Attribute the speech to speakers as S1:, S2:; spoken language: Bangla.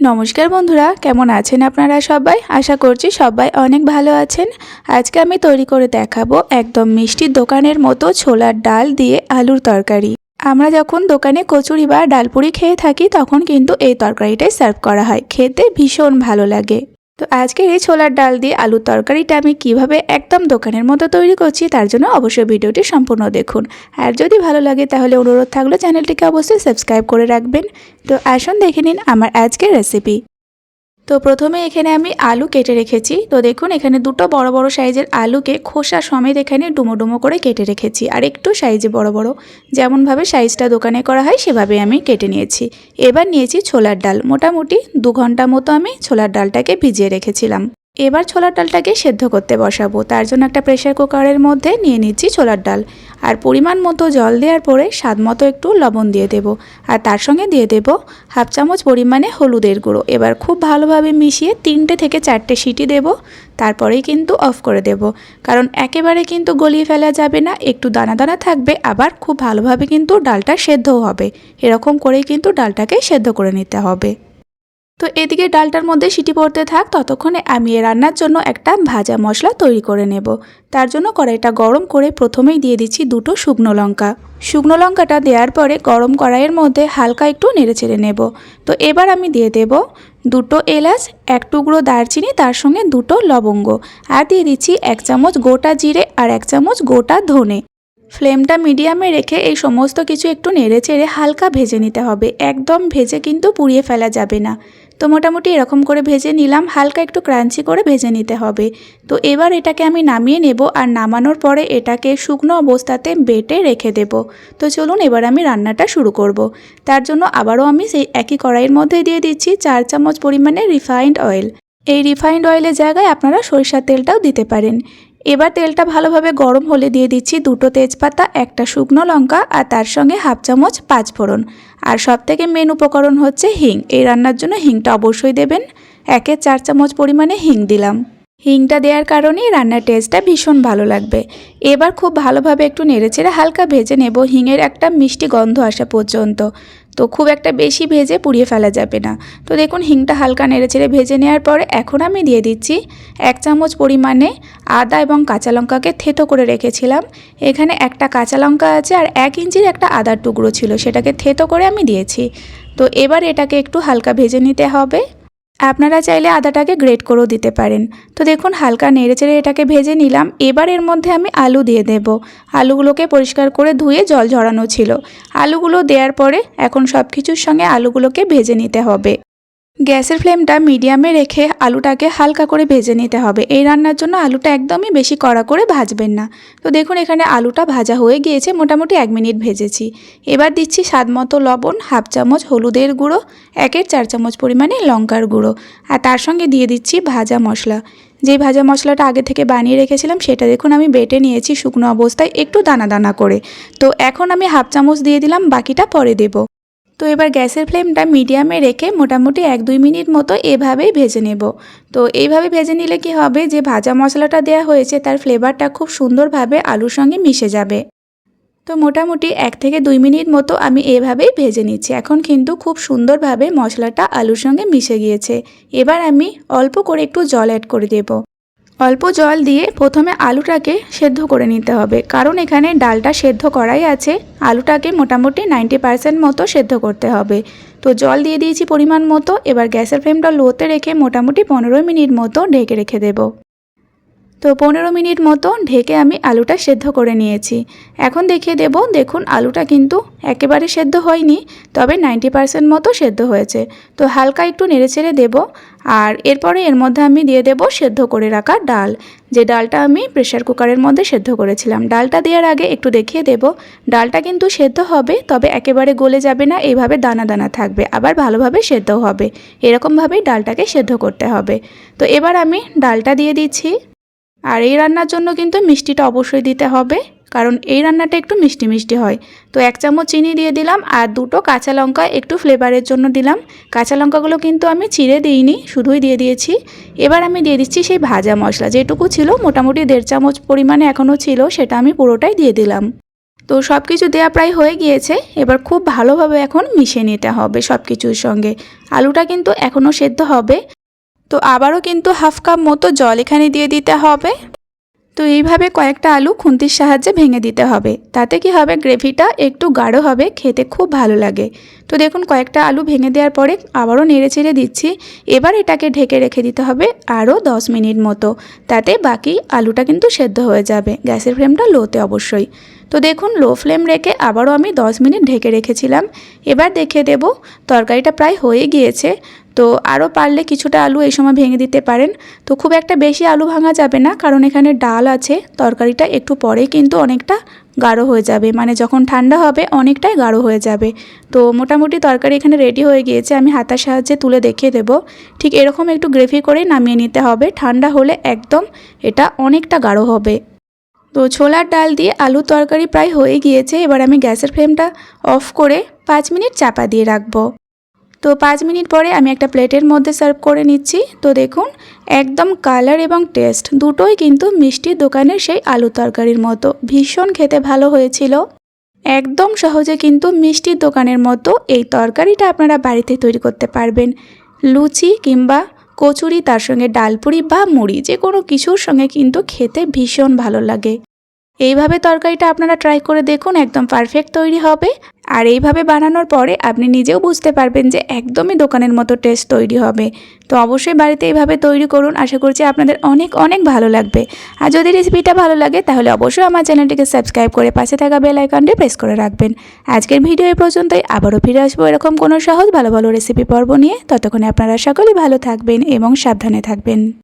S1: নমস্কার বন্ধুরা, কেমন আছেন আপনারা সবাই? আশা করছি সবাই অনেক ভালো আছেন। আজকে আমি তৈরি করে দেখাবো একদম মিষ্টির দোকানের মতো ছোলার ডাল দিয়ে আলুর তরকারি। আমরা যখন দোকানে কচুরি বা ডালপুরি খেয়ে থাকি, তখন কিন্তু এই তরকারিটাই সার্ভ করা হয়। খেতে ভীষণ ভালো লাগে। তো আজকের এই ছোলার ডাল দিয়ে আলুর তরকারিটা আমি কীভাবে একদম দোকানের মতো তৈরি করছি তার জন্য অবশ্যই ভিডিওটি সম্পূর্ণ দেখুন। আর যদি ভালো লাগে তাহলে অনুরোধ থাকলে চ্যানেলটিকে অবশ্যই সাবস্ক্রাইব করে রাখবেন। তো আসুন দেখে নিন আমার আজকের রেসিপি তো প্রথমে এখানে আমি আলু কেটে রেখেছি। তো দেখুন, এখানে দুটো বড় বড় সাইজের আলুকে খোসা সমেত এখানে ডুমো ডুমো করে কেটে রেখেছি। আর একটু সাইজে বড় বড়, যেমনভাবে সাইজটা দোকানে করা হয়, সেভাবে আমি কেটে নিয়েছি। এবার নিয়েছি ছোলার ডাল। মোটামুটি দু ঘণ্টা মতো আমি ছোলার ডালটাকে ভিজিয়ে রেখেছিলাম। এবার ছোলার ডালটাকে সেদ্ধ করতে বসাবো। তার জন্য একটা প্রেশার কুকারের মধ্যে নিয়ে নিচ্ছি ছোলার ডাল। আর পরিমাণ মতো জল দেওয়ার পরে স্বাদ মতো একটু লবণ দিয়ে দেব। আর তার সঙ্গে দিয়ে দেব হাফ চামচ পরিমাণে হলুদের গুঁড়ো। এবার খুব ভালোভাবে মিশিয়ে তিনটে থেকে চারটে সিটি দেব। তারপরেই কিন্তু অফ করে দেব। কারণ একেবারে কিন্তু গলিয়ে ফেলা যাবে না, একটু দানা দানা থাকবে। আবার খুব ভালোভাবে কিন্তু ডালটা সেদ্ধও হবে। এরকম করেই কিন্তু ডালটাকে সেদ্ধ করে নিতে হবে। তো এদিকে ডালটার মধ্যে সিটি পড়তে থাক, ততক্ষণে আমি এ রান্নার জন্য একটা ভাজা মশলা তৈরি করে নেব। তার জন্য কড়াইটা গরম করে প্রথমেই দিয়ে দিচ্ছি দুটো শুকনো লঙ্কা। শুকনো লঙ্কাটা দেওয়ার পরে গরম কড়াইয়ের মধ্যে হালকা একটু নেড়ে চেড়ে নেব। তো এবার আমি দিয়ে দেব দুটো এলাচ, এক টুকরো দারচিনি, তার সঙ্গে দুটো লবঙ্গ। আর দিয়ে দিচ্ছি এক চামচ গোটা জিরে আর এক চামচ গোটা ধনে। ফ্লেমটা মিডিয়ামে রেখে এই সমস্ত কিছু একটু নেড়ে চেড়ে হালকা ভেজে নিতে হবে। একদম ভেজে কিন্তু পুড়িয়ে ফেলা যাবে না। তো মোটামুটি এরকম করে ভেজে নিলাম, হালকা একটু ক্রাঞ্চি করে ভেজে নিতে হবে। তো এবার এটাকে আমি নামিয়ে নেব আর নামানোর পরে এটাকে শুকনো অবস্থাতে বেটে রেখে দেব। তো চলুন এবার আমি রান্নাটা শুরু করব। তার জন্য আবারও আমি সেই একই কড়াইয়ের মধ্যে দিয়ে দিচ্ছি চার চামচ পরিমাণে রিফাইন্ড অয়েল। এই রিফাইন্ড অয়েলের জায়গায় আপনারা সরিষার তেলটাও দিতে পারেন। এবার তেলটা ভালোভাবে গরম হলে দিয়ে দিচ্ছি দুটো তেজপাতা, একটা শুকনো লঙ্কা আর তার সঙ্গে হাফ চামচ পাঁচফোড়ন। আর সব থেকে মেন উপকরণ হচ্ছে হিং। এই রান্নার জন্য হিংটা অবশ্যই দেবেন। একের চার চামচ পরিমাণে হিং দিলাম। হিংটা দেওয়ার কারণেই রান্নার টেস্টটা ভীষণ ভালো লাগবে। এবার খুব ভালোভাবে একটু নেড়েচেড়ে হালকা ভেজে নেব, হিঙের একটা মিষ্টি গন্ধ আসা পর্যন্ত। তো খুব একটা বেশি ভেজে পুড়িয়ে ফেলা যাবে না। তো দেখুন, হিংটা হালকা নেড়েচেড়ে ভেজে নেওয়ার পরে এখন আমি দিয়ে দিচ্ছি এক চামচ পরিমাণে আদা এবং কাঁচা লঙ্কাকে থেতো করে রেখেছিলাম। এখানে একটা কাঁচা লঙ্কা আছে আর এক ইঞ্চির একটা আদার টুকরো ছিল, সেটাকে থেতো করে আমি দিয়েছি। তো এবার এটাকে একটু হালকা ভেজে নিতে হবে। আপনারা চাইলে আদাটাকে গ্রেট করেও দিতে পারেন। তো দেখুন, হালকা নেড়েচেড়ে এটাকে ভেজে নিলাম। এবার এর মধ্যে আমি আলু দিয়ে দেব। আলুগুলোকে পরিষ্কার করে ধুয়ে জল ঝরানো ছিল। আলুগুলো দেওয়ার পরে এখন সব কিছুর সঙ্গে আলুগুলোকে ভেজে নিতে হবে। গ্যাসের ফ্লেমটা মিডিয়ামে রেখে আলুটাকে হালকা করে ভেজে নিতে হবে। এই রান্নার জন্য আলুটা একদমই বেশি কড়া করে ভাজবেন না। তো দেখুন, এখানে আলুটা ভাজা হয়ে গিয়েছে, মোটামুটি এক মিনিট ভেজেছি। এবার দিচ্ছি স্বাদ মতো লবণ, হাফ চামচ হলুদের গুঁড়ো, একের চার চামচ পরিমাণে লঙ্কার গুঁড়ো। আর তার সঙ্গে দিয়ে দিচ্ছি ভাজা মশলা। যে ভাজা মশলাটা আগে থেকে বানিয়ে রেখেছিলাম, সেটা দেখুন আমি বেটে নিয়েছি শুকনো অবস্থায় একটু দানা দানা করে। তো এখন আমি হাফ চামচ দিয়ে দিলাম, বাকিটা পরে দেবো। তো এবার গ্যাসের ফ্লেমটা মিডিয়ামে রেখে মোটামুটি এক দুই মিনিট মতো এভাবেই ভেজে নেব। তো এইভাবে ভেজে নিলে কি হবে? যে ভাজা মশলাটা দেওয়া হয়েছে, তার ফ্লেভারটা খুব সুন্দরভাবে আলুর সঙ্গে মিশে যাবে। তো মোটামুটি এক থেকে দুই মিনিট মতো আমি এভাবেই ভেজে নিচ্ছি। এখন কিন্তু খুব সুন্দরভাবে মশলাটা আলুর সঙ্গে মিশে গিয়েছে। এবার আমি অল্প করে একটু জল অ্যাড করে দেবো। অল্প জল দিয়ে প্রথমে আলুটাকে সেদ্ধ করে নিতে হবে। কারণ এখানে ডালটা সেদ্ধ করাই আছে। আলুটাকে মোটামুটি নাইনটি পার্সেন্ট মতো সেদ্ধ করতে হবে। তো জল দিয়ে দিয়েছি পরিমাণ মতো। এবার গ্যাসের ফ্লেমটা লোতে রেখে মোটামুটি পনেরো মিনিট মতো ঢেকে রেখে দেবো। তো পনেরো মিনিট মতো ঢেকে আমি আলুটা সেদ্ধ করে নিয়েছি। এখন দেখিয়ে দেব, দেখুন আলুটা কিন্তু একেবারে সেদ্ধ হয়নি, তবে নাইনটি পারসেন্ট মতো সেদ্ধ হয়েছে। তো হালকা একটু নেড়ে ছেড়ে দেবো। আর এরপরে এর মধ্যে আমি দিয়ে দেব সেদ্ধ করে রাখা ডাল। যে ডালটা আমি প্রেশার কুকারের মধ্যে সেদ্ধ করেছিলাম। ডালটা দেওয়ার আগে একটু দেখিয়ে দেব, ডালটা কিন্তু সেদ্ধ হবে, তবে একেবারে গলে যাবে না এইভাবে দানা দানা থাকবে, আবার ভালোভাবে সেদ্ধ হবে। এরকমভাবেই ডালটাকে সেদ্ধ করতে হবে। তো এবার আমি ডালটা দিয়ে দিচ্ছি। আর এই রান্নার জন্য কিন্তু মিষ্টিটা অবশ্যই দিতে হবে। কারণ এই রান্নাটা একটু মিষ্টি মিষ্টি হয়। তো এক চামচ চিনি দিয়ে দিলাম আর দুটো কাঁচা লঙ্কা একটু ফ্লেভারের জন্য দিলাম। কাঁচা লঙ্কাগুলো কিন্তু আমি চিড়ে দিইনি, শুধুই দিয়ে দিয়েছি। এবার আমি দিয়ে দিচ্ছি সেই ভাজা মশলা। যেটুকু ছিল মোটামুটি দেড় চামচ পরিমাণে এখনও ছিল, সেটা আমি পুরোটাই দিয়ে দিলাম। তো সব কিছু দেওয়া প্রায় হয়ে গিয়েছে। এবার খুব ভালোভাবে এখন মিশিয়ে নিতে হবে সব কিছুর সঙ্গে। আলুটা কিন্তু এখনও সেদ্ধ হবে। তো আবারও কিন্তু হাফ কাপ মতো জল এখানে দিয়ে দিতে হবে। তো এইভাবে কয়েকটা আলু খুন্তির সাহায্যে ভেঙে দিতে হবে। তাতে কি হবে? গ্রেভিটা একটু গাঢ় হবে, খেতে খুব ভালো লাগে। তো দেখুন, কয়েকটা আলু ভেঙে দেওয়ার পরে আবারও নেড়ে চেড়ে দিচ্ছি। এবার এটাকে ঢেকে রেখে দিতে হবে আরও দশ মিনিট মতো। তাতে বাকি আলুটা কিন্তু সেদ্ধ হয়ে যাবে। গ্যাসের ফ্লেমটা লোতে অবশ্যই। তো দেখুন, লো ফ্লেম রেখে আবারও আমি 10 মিনিট ঢেকে রেখেছিলাম। এবার দেখে দেব, তরকারিটা প্রায় হয়ে গিয়েছে। তো আরও পারলে কিছুটা আলু এই সময় ভেঙে দিতে পারেন। তো খুব একটা বেশি আলু ভাঙা যাবে না, কারণ এখানে ডাল আছে, তরকারিটা একটু পরেই কিন্তু অনেকটা গাঢ় হয়ে যাবে। মানে যখন ঠান্ডা হবে অনেকটাই গাঢ় হয়ে যাবে। তো মোটামুটি তরকারি এখানে রেডি হয়ে গিয়েছে, আমি হাতার সাহায্যে তুলে দেখিয়ে দেবো। ঠিক এরকম একটু গ্রেভি করেই নামিয়ে নিতে হবে, ঠান্ডা হলে একদম এটা অনেকটা গাঢ় হবে। তো ছোলার ডাল দিয়ে আলু তরকারি প্রায় হয়ে গিয়েছে, এবার আমি গ্যাসের ফ্লেমটা অফ করে পাঁচ মিনিট চাপা দিয়ে রাখব। তো পাঁচ মিনিট পরে আমি একটা প্লেটের মধ্যে সার্ভ করে নিচ্ছি। তো দেখুন, একদম কালার এবং টেস্ট দুটোই কিন্তু মিষ্টির দোকানের সেই আলু তরকারির মতো। ভীষণ খেতে ভালো হয়েছিল। একদম সহজে কিন্তু মিষ্টির দোকানের মতো এই তরকারিটা আপনারা বাড়িতে তৈরি করতে পারবেন। লুচি কিংবা কচুরি, তার সঙ্গে ডালপুরি বা মুড়ি যে কোনো কিছুর সঙ্গে কিন্তু খেতে ভীষণ ভালো লাগে। এইভাবে তরকারিটা আপনারা ট্রাই করে দেখুন, একদম পারফেক্ট তৈরি হবে। আর এইভাবে বানানোর পরে আপনি নিজেও বুঝতে পারবেন যে একদমই দোকানের মতো টেস্ট তৈরি হবে। তো অবশ্যই বাড়িতে এইভাবে তৈরি করুন। আশা করছি আপনাদের অনেক অনেক ভালো লাগবে। আর যদি রেসিপিটা ভালো লাগে, তাহলে অবশ্যই আমার চ্যানেলটিকে সাবস্ক্রাইব করে পাশে থাকা বেল আইকনটি প্রেস করে রাখবেন। আজকের ভিডিও এই পর্যন্তই। আবারও ফিরে আসব এরকম কোনো সহজ, ভালো ভালো রেসিপি পর্ব নিয়ে। ততক্ষণে আপনারা সকলেই ভালো থাকবেন এবং সাবধানে থাকবেন।